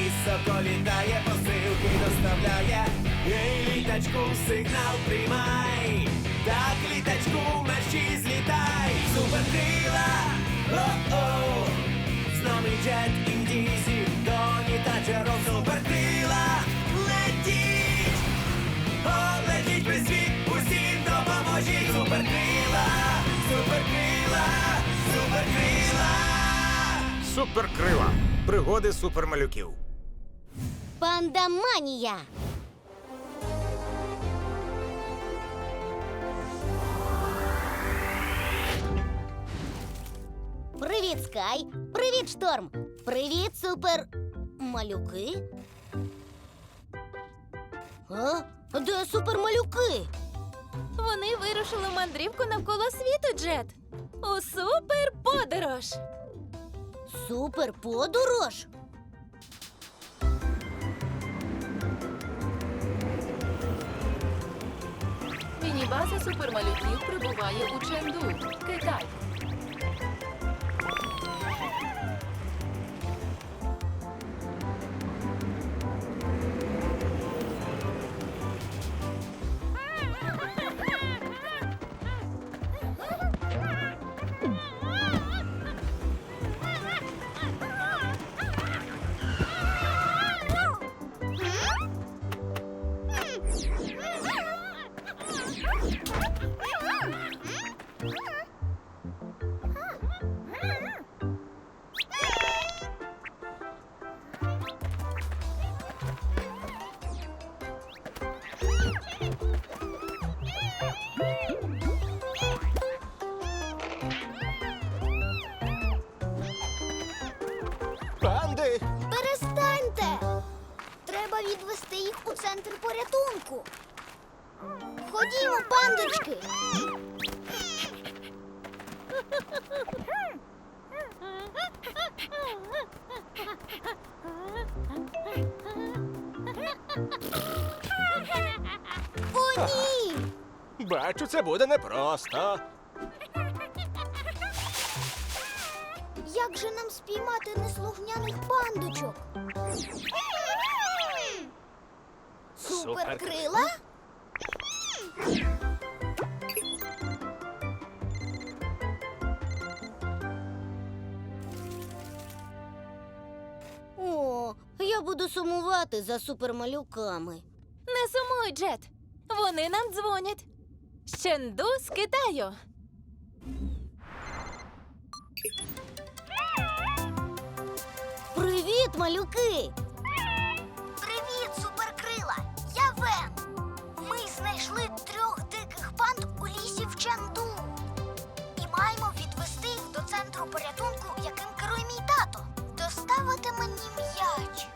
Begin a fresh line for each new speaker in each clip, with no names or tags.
Високо літає, посилки доставляє. Ей, літачку, сигнал приймай. Так, літачку, мерщій злітай. Суперкрила, о-о. З нами джет індізі, доні та чаров. Суперкрила, летіть. Полетіть ви світ, усім допоможіть. Суперкрила, суперкрила, суперкрила.
Суперкрила. Пригоди супермалюків.
Пандаманія. Привіт, Скай! Привіт, Шторм! Привіт, супер. Малюки? А? Де супермалюки?
Вони вирушили в мандрівку навколо світу, Джет. У суперподорож.
Суперподорож?
Міні-база супермалюків прибуває у Ченду, Китай.
Центр порятунку. Ходімо, пандочки. О, ні!
Бачу, це буде непросто.
Як же нам спіймати неслухняних пандочок? Суперкрила? О, я буду сумувати за супермалюками.
Не сумуй, Джет. Вони нам дзвонять. З Ченду з Китаю.
Привіт, малюки! До порятунку, яким керує мій тато. Доставити мені м'яч.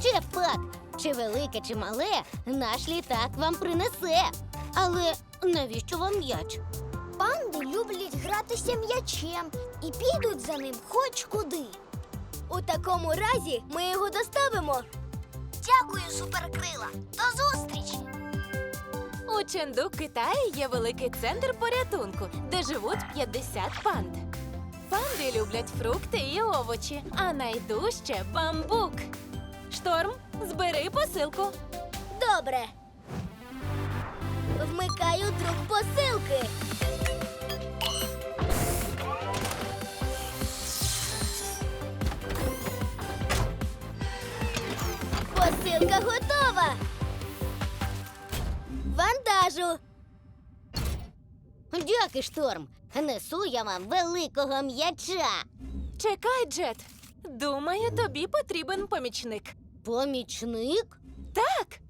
Ще пак, чи велике, чи мале, наш літак вам принесе. Але навіщо вам м'яч? Панди люблять гратися м'ячем і підуть за ним хоч куди. У такому разі ми його доставимо. Дякую, суперкрила. До зустрічі.
У Ченду, Китаї є великий центр порятунку, де живуть 50 панд. Панди люблять фрукти і овочі, а найдужче бамбук. Шторм, збери посилку.
Добре. Вмикаю друк посилки. Посилка готова. Вантажу. Дякую, шторм. Несу я вам великого м'яча.
Чекай, Джет. Думаю, тобі потрібен помічник.
Помічник?
Так.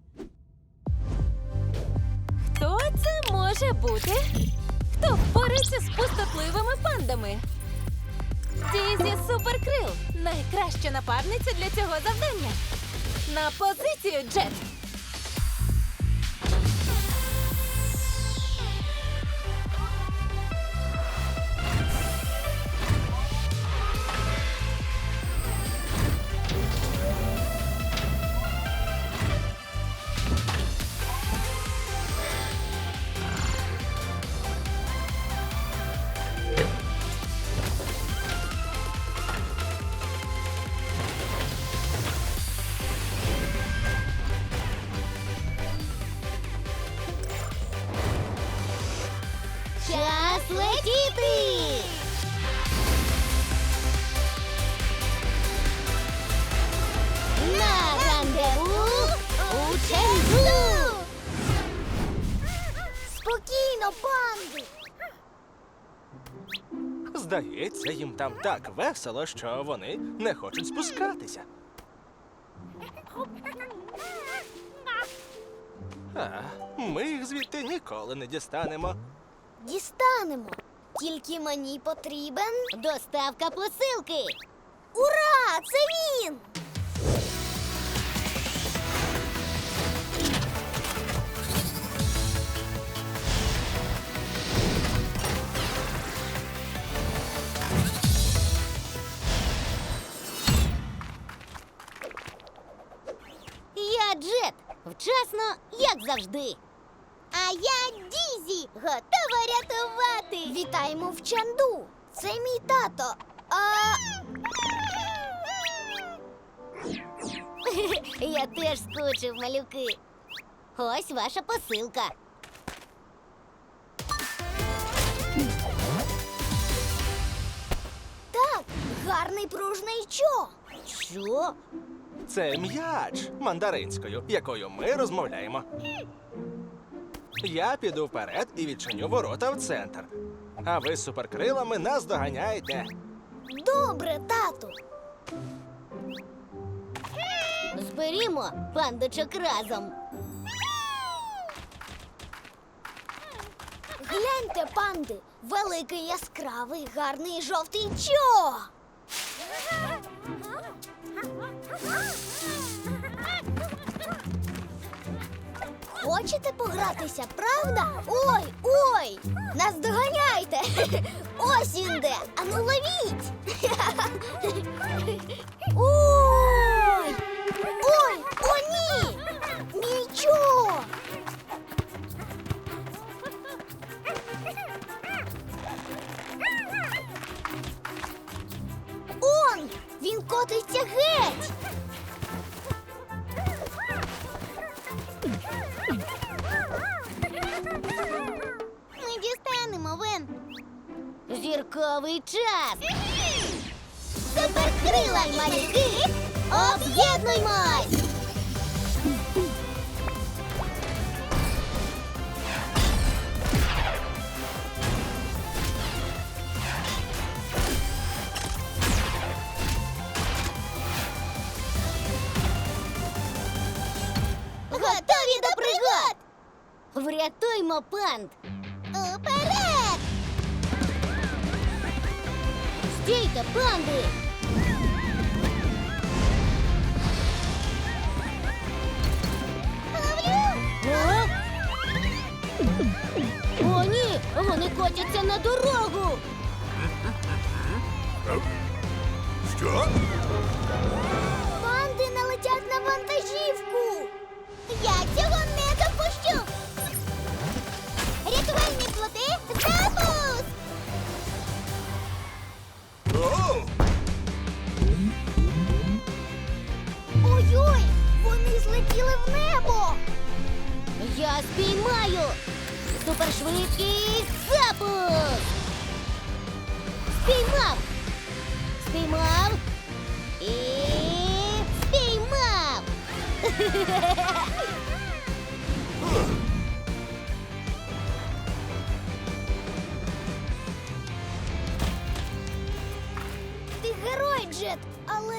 Хто це може бути? Хто впорається з пустотливими пандами? Дізі Суперкрил найкраща напарниця для цього завдання. На позицію, Джет. летіти! На рандеву у Чензу! Спокійно, банди!
Здається, їм там так весело, що вони не хочуть спускатися. А, ми їх звідти ніколи не дістанемо.
Дістанемо. Тільки мені потрібен доставка посилки. Ура! Це він! Я Джет. Вчасно, як завжди. А я Дізі, готова рятувати. Вітаємо в Чанду. Це мій тато. А... я теж скучив, малюки. Ось ваша посилка. Так, гарний пружний чо. Що?
Це м'яч мандаринською, якою ми розмовляємо. Я піду вперед і відчиню ворота в центр. А ви з суперкрилами нас доганяйте.
Добре, тату. Зберімо пандочок разом. Гляньте, панди, великий яскравий, гарний жовтий чо. Хочете погратися, правда? Ой, ой! Нас доганяйте! Ось він де! Ану ловіть! Ой! Суперкрила малюки! Об'єднуймось! Готові до пригод! Врятуймо панд! Уперед! Стійте, панди! О? О, ні! Вони котяться на дорогу!
Що?
Панди налетять на вантажівку! Я цього Вони в небо! Я спіймаю! Супершвидкість запуск! Спіймав! Спіймав! І спіймав! Ти герой, Джет, але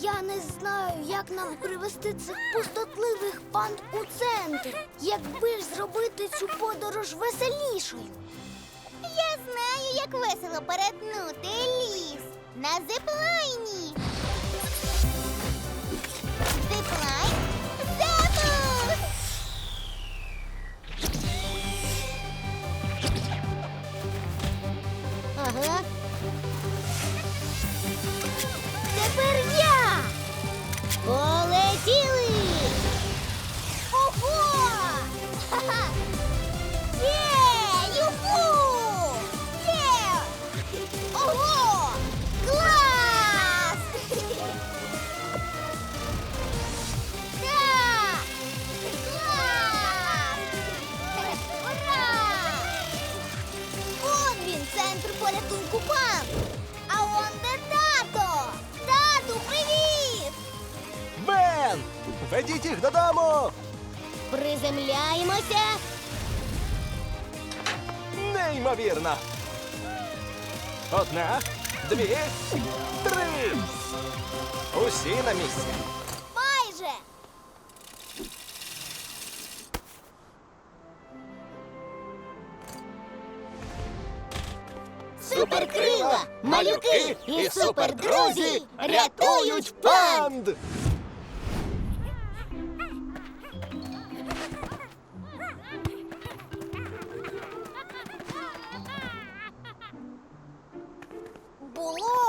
я не знаю, як нам привести цих пустотливих панд у центр. Якби ж зробити цю подорож веселішою. Я знаю, як весело перетнути ліс на зиплайні. Приземляємося!
Неймовірно! Одна, дві, три. Усі на місці.
Майже. Суперкрила, малюки і супердрузі рятують панд!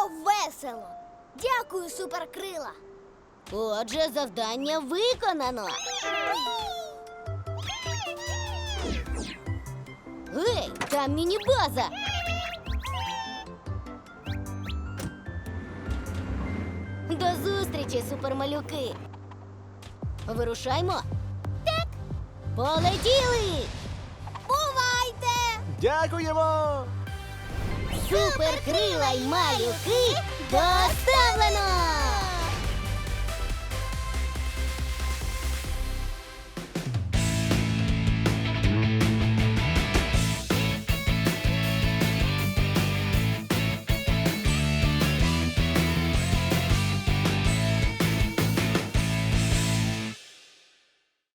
Весело. Дякую, суперкрила. Отже, завдання виконано. Гей, там міні-база. До зустрічі, супермалюки. Вирушаймо. Так. Полетіли. Бувайте!
Дякуємо!
Суперкрила й малюки Bye.